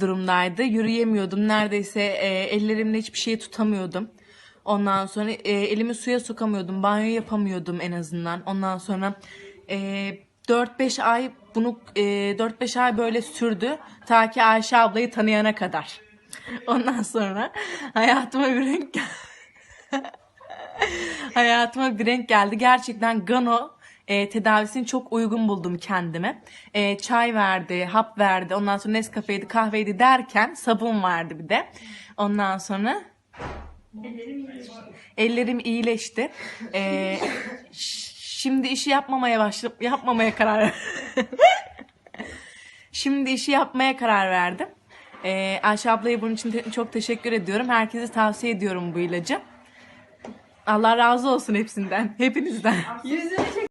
durumdaydı. Yürüyemiyordum. Neredeyse e, ellerimle hiçbir şey tutamıyordum. Ondan sonra e, elimi suya sokamıyordum. Banyo yapamıyordum en azından. Ondan sonra e, 4-5 ay bunu e, 4-5 ay böyle sürdü. Ta ki Ayşe ablayı tanıyana kadar. Ondan sonra hayatıma bir renk hayatıma bir renk geldi. Gerçekten Gano e, tedavisini çok uygun buldum kendime. E, çay verdi, hap verdi. Ondan sonra Nescafe'ydi, kahveydi derken sabun vardı bir de. Ondan sonra ellerim iyileşti. E, şimdi işi yapmamaya başladım. Yapmamaya karar Şimdi işi yapmaya karar verdim. E, Ayşe ablaya bunun için te- çok teşekkür ediyorum. Herkese tavsiye ediyorum bu ilacı. Allah razı olsun hepsinden, hepinizden. Yüzünü çek.